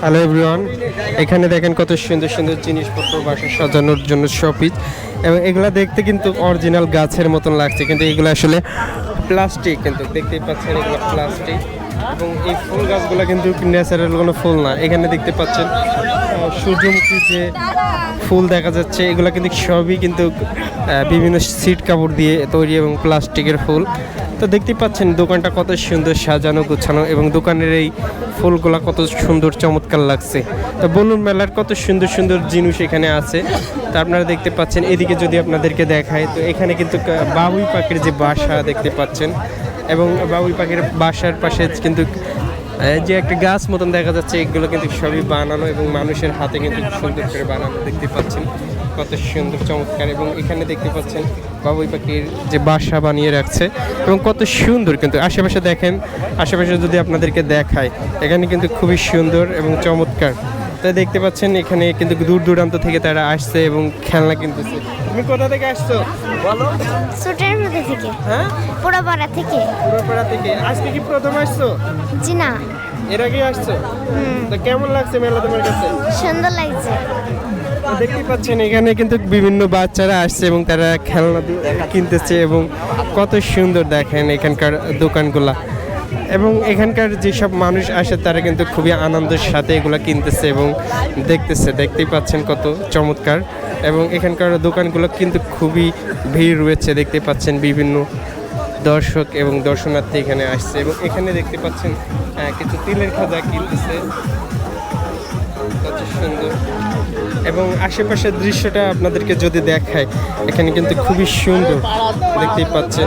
Hello everyone এখানে দেখেন কত সুন্দর সুন্দর জিনিসপত্র, বাসা সাজানোর জন্য শপিস। এবং এগুলা দেখতে কিন্তু অরিজিনাল গাছের মতন লাগছে, কিন্তু এগুলো আসলে প্লাস্টিক কিন্তু দেখতেই পাচ্ছেন এগুলো প্লাস্টিক এবং এই ফুল গাছগুলো কিন্তু ন্যাচারাল কোনো ফুল না। এখানে দেখতে পাচ্ছেন সূর্যমুখী যে ফুল দেখা যাচ্ছে, এগুলো কিন্তু সবই কিন্তু বিভিন্ন সিট কাপড় দিয়ে তৈরি এবং প্লাস্টিকের ফুল। তো দেখতে পাচ্ছেন দোকানটা কত সুন্দর সাজানো, গোছানো এবং দোকানের এই ফুলগুলা কত সুন্দর, চমৎকার লাগছে। তো বলুন মেলার কত সুন্দর সুন্দর জিনিস এখানে আছে। তা আপনারা দেখতে পাচ্ছেন, এদিকে যদি আপনাদেরকে দেখায়, তো এখানে কিন্তু বাবুই পাখির যে বাসা দেখতে পাচ্ছেন। এবং বাবুই পাখির বাসার পাশে কিন্তু যে একটা গাছ মতন দেখা যাচ্ছে, এগুলো কিন্তু সবই বানানো এবং মানুষের হাতে কিন্তু সুন্দর করে বানানো। দেখতে পাচ্ছেন কত সুন্দর, চমৎকার এবং এখানে দেখতে পাচ্ছেন বাবুই পাখির যে বাসা বানিয়ে রাখছে এবং কত সুন্দর কিন্তু। আশেপাশে দেখেন, আশেপাশে যদি আপনাদেরকে দেখায়, এখানে কিন্তু খুবই সুন্দর এবং চমৎকার। তাই দেখতে পাচ্ছেন এখানে কিন্তু দূর দূরান্ত থেকে তারা আসছে এবং খেলনা কিনতেছে। তুমি কোথা থেকে আসছো? বলো। সুটের মধ্যে থেকে। হ্যাঁ? পোড়াপাড়া থেকে। পুরোপাড়া থেকে। আজকে কি প্রথম আসছো? জি না। এর আগে আসছো? তো কেমন লাগছে মেলা তোমার কাছে? সুন্দর লাগছে। দেখতে পাচ্ছেন এখানে কিন্তু বিভিন্ন বাচ্চারা আসছে এবং তারা খেলনা কিনতেছে এবং কত সুন্দর দেখেন এখানকার দোকানগুলা। এবং এখানকার যেসব মানুষ আসে, তারা কিন্তু খুবই আনন্দের সাথে এগুলা কিনতেছে এবং দেখতেছে। দেখতেই পাচ্ছেন কত চমৎকার। এবং এখানকার দোকানগুলো কিন্তু খুবই ভিড় রয়েছে দেখতে পাচ্ছেন বিভিন্ন দর্শক এবং দর্শনার্থী এখানে আসছে। এবং এখানে দেখতে পাচ্ছেন কিছু তিলের খাজা কিনতেছে। কত সুন্দর। এবং আশেপাশের দৃশ্যটা আপনাদেরকে যদি দেখায়, এখানে কিন্তু খুবই সুন্দর। দেখতেই পাচ্ছেন।